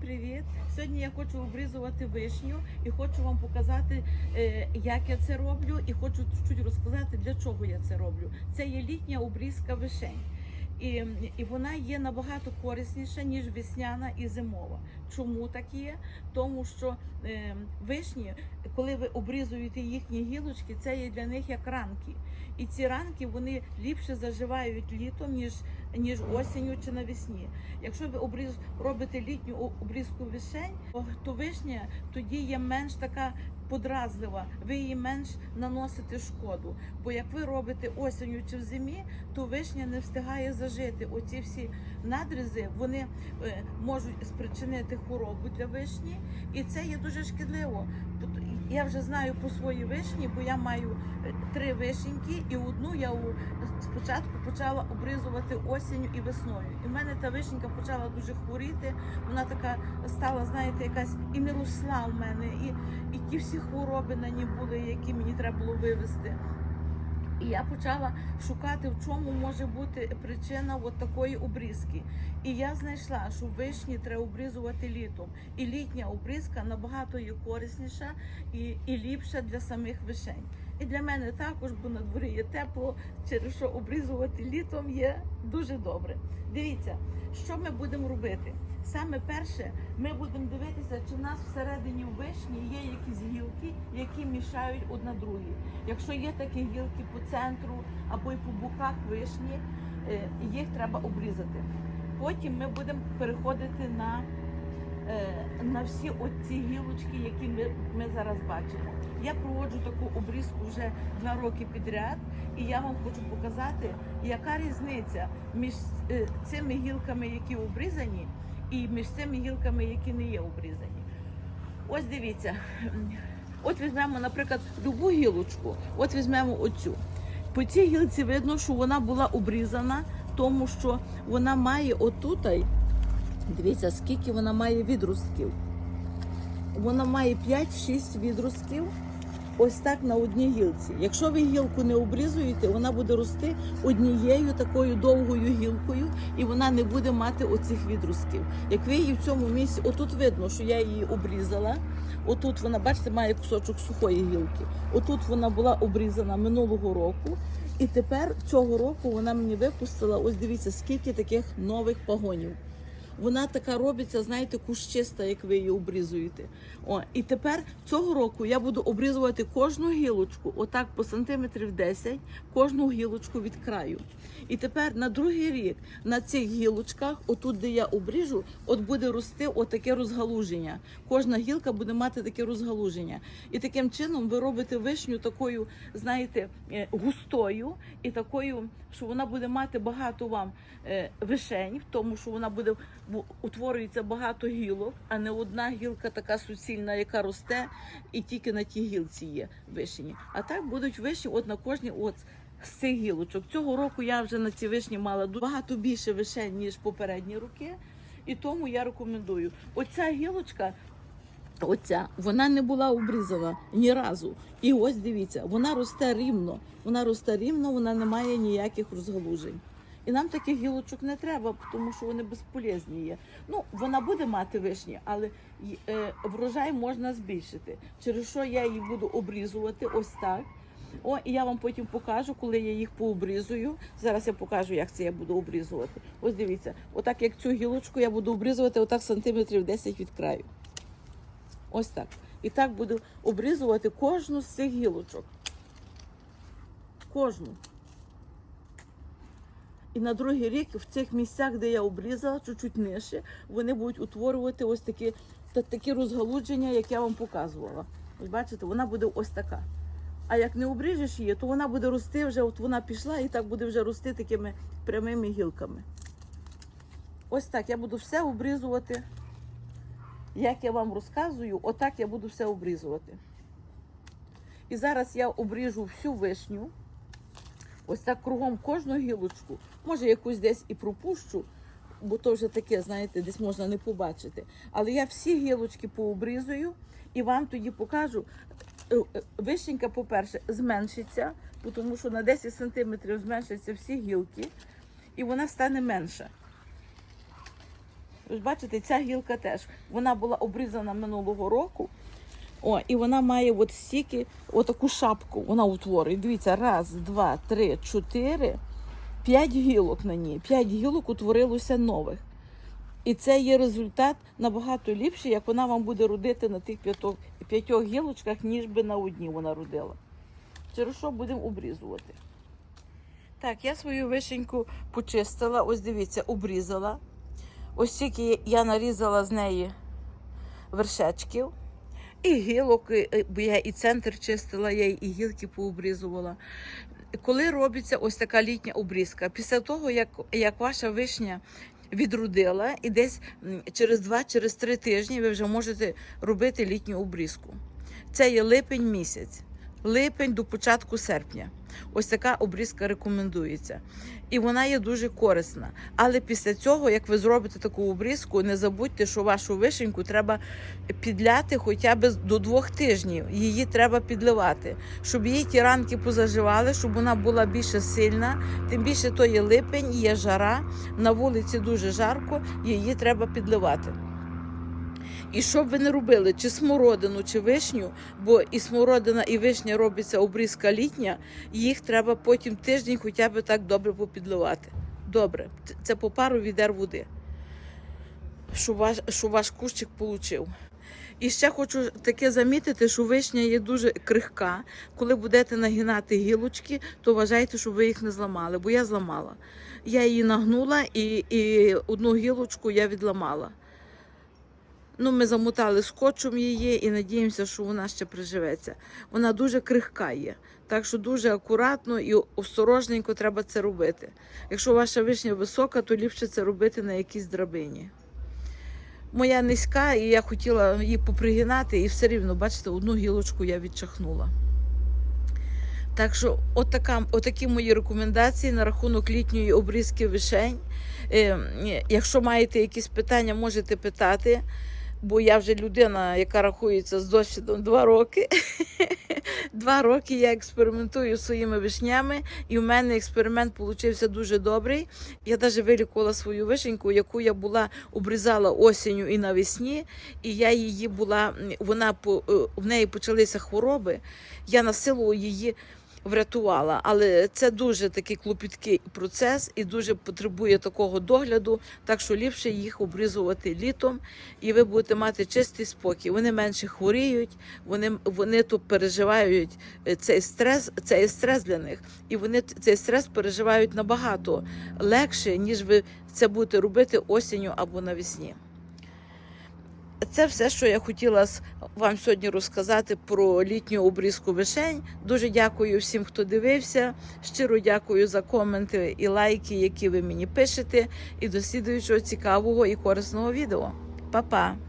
привіт! Сьогодні я хочу обрізувати вишню і хочу вам показати, е, як я це роблю, і хочу чуть розказати, для чого я це роблю. Це є літня обрізка вишень. І, і вона є набагато корисніша, ніж весняна і зимова. Чому так є? Тому що е, вишні, коли ви обрізуєте їхні гілочки, це є для них як ранки. І ці ранки вони ліпше заживають літом, ніж, ніж осінню чи навесні. Якщо ви обріз, робите літню обрізку вишень, то- вишня тоді є менш така подразлива, ви її менш наносите шкоду. Бо як ви робите осінню чи в зимі, то вишня не встигає зажити. Оці всі надрізи вони е, можуть спричинити хворобу для вишні, і це є дуже шкідливо. Я вже знаю по своїй вишні, бо я маю е, три вишеньки, і одну я спочатку почала обризувати осінню і весною. І в мене та вишенька почала дуже хворіти. Вона така стала, знаєте, якась і не росла в мене, і, і ті всі хвороби на ній були, які мені треба було вивезти. І я почала шукати, в чому може бути причина от такої обрізки. І я знайшла, що вишні треба обрізувати літом. І літня обрізка набагато є корисніша і, і ліпша для самих вишень. І для мене також, бо на дворі є тепло, через що обрізувати літом є дуже добре. Дивіться, що ми будемо робити. Саме перше, ми будемо дивитися, чи в нас всередині в вишні є якісь гілки, які мішають одна другій. Якщо є такі гілки по центру або й по боках вишні, е, їх треба обрізати. Потім ми будемо переходити на, е, на всі оці гілочки, які ми, ми зараз бачимо. Я проводжу таку обрізку вже два роки підряд, і я вам хочу показати, яка різниця між е, цими гілками, які обрізані, і між цими гілками, які не є обрізані. Ось дивіться. От візьмемо, наприклад, любу гілочку, от візьмемо оцю. По цій гілці видно, що вона була обрізана, тому що вона має отутай, дивіться, скільки вона має відростків. Вона має 5-6 відростків ось так на одній гілці. Якщо ви гілку не обрізуєте, вона буде рости однією такою довгою гілкою, і вона не буде мати оцих відростків. Як ви її в цьому місці, отут видно, що я її обрізала. Отут вона, бачите, має кусочок сухої гілки. Отут вона була обрізана минулого року. І тепер цього року вона мені випустила. Ось дивіться, скільки таких нових пагонів. Вона така робиться, знаєте, кущиста, як ви її обрізуєте. О, і тепер цього року я буду обрізувати кожну гілочку, отак по сантиметрів 10, кожну гілочку від краю. І тепер на другий рік на цих гілочках, отут, де я обріжу, от буде рости отаке розгалуження. Кожна гілка буде мати таке розгалуження. І таким чином ви робите вишню такою, знаєте, е, густою і такою, що вона буде мати багато вам е, вишень, в тому що вона буде бу- утворюється багато гілок, а не одна гілка така суцільна, яка росте, і тільки на тій гілці є вишні. А так будуть вишні от на кожній от з цих гілочок. Цього року я вже на ці вишні мала багато більше вишень, ніж попередні роки. І тому я рекомендую. Оця гілочка, оця, вона не була обрізана ні разу. І ось дивіться, вона росте рівно. Вона росте рівно, вона не має ніяких розгалужень. І нам таких гілочок не треба, тому що вони безполезні є. Ну, вона буде мати вишні, але е, врожай можна збільшити. Через що я її буду обрізувати ось так. О, і я вам потім покажу, коли я їх пообрізую. Зараз я покажу, як це я буду обрізувати. Ось дивіться, отак як цю гілочку я буду обрізувати отак сантиметрів 10 від краю. Ось так. І так буду обрізувати кожну з цих гілочок. Кожну. І на другий рік в цих місцях, де я обрізала, чуть-чуть нижче, вони будуть утворювати ось такі, та, такі розгалудження, як я вам показувала. Ось бачите, вона буде ось така. А як не обріжеш її, то вона буде рости вже, от вона пішла і так буде вже рости такими прямими гілками. Ось так я буду все обрізувати. Як я вам розказую, отак я буду все обрізувати. І зараз я обріжу всю вишню. Ось так кругом кожну гілочку. Може, якусь десь і пропущу, бо то вже таке, знаєте, десь можна не побачити. Але я всі гілочки пообрізую і вам тоді покажу. Е, е, Вишенька, по-перше, зменшиться, тому що на 10 сантиметрів зменшаться всі гілки, і вона стане менша. Ж бачите, ця гілка теж вона була обрізана минулого року. О, і вона має от стільки, отаку шапку. Вона утворює. Дивіться, раз, два, три, чотири, п'ять гілок на ній. П'ять гілок утворилося нових. І це є результат набагато ліпший, як вона вам буде родити на тих п'ятох, п'ятьох гілочках, ніж би на одній вона родила. Через що будемо обрізувати. Так, я свою вишеньку почистила. Ось дивіться, обрізала. Ось тільки я нарізала з неї вершечків. І гілок, бо я і центр чистила, я і гілки пообрізувала. Коли робиться ось така літня обрізка, після того, як, як ваша вишня відродила, і десь через 2 три тижні ви вже можете робити літню обрізку. Це є липень місяць, липень до початку серпня. Ось така обрізка рекомендується. І вона є дуже корисна. Але після цього, як ви зробите таку обрізку, не забудьте, що вашу вишеньку треба підляти хоча б до двох тижнів. Її треба підливати, щоб її ті ранки позаживали, щоб вона була більше сильна. Тим більше то є липень, є жара, на вулиці дуже жарко, її треба підливати. І що б ви не робили, чи смородину, чи вишню, бо і смородина, і вишня робиться обрізка літня, їх треба потім тиждень хоча б так добре попідливати. Добре, це по пару відер води, щоб ваш, щоб ваш кущик получив. І ще хочу таке замітити, що вишня є дуже крихка. Коли будете нагинати гілочки, то вважайте, щоб ви їх не зламали, бо я зламала. Я її нагнула і, і одну гілочку я відламала. Ну, ми замотали скотчем її і надіємося, що вона ще приживеться. Вона дуже крихка є. Так що дуже акуратно і осторожненько треба це робити. Якщо ваша вишня висока, то ліпше це робити на якійсь драбині. Моя низька, і я хотіла її попригинати, і все рівно, бачите, одну гілочку я відчахнула. Так що, отака, отакі мої рекомендації на рахунок літньої обрізки вишень. Е, якщо маєте якісь питання, можете питати. Бо я вже людина, яка рахується з досвідом два роки. Два роки я експериментую своїми вишнями, і в мене експеримент получився дуже добрий. Я навіть вилікувала свою вишеньку, яку я була обрізала осінню і навесні, і я її була, вона е, в неї почалися хвороби. Я на її врятувала. Але це дуже такий клопіткий процес і дуже потребує такого догляду, так що ліпше їх обрізувати літом, і ви будете мати чистий спокій. Вони менше хворіють, вони, вони тут переживають е, цей стрес, це є стрес для них, і вони цей стрес переживають набагато легше, ніж ви це будете робити осінню або навесні. Це все, що я хотіла вам сьогодні розказати про літню обрізку вишень. Дуже дякую всім, хто дивився. Щиро дякую за коменти і лайки, які ви мені пишете. І до слідуючого цікавого і корисного відео. Па-па!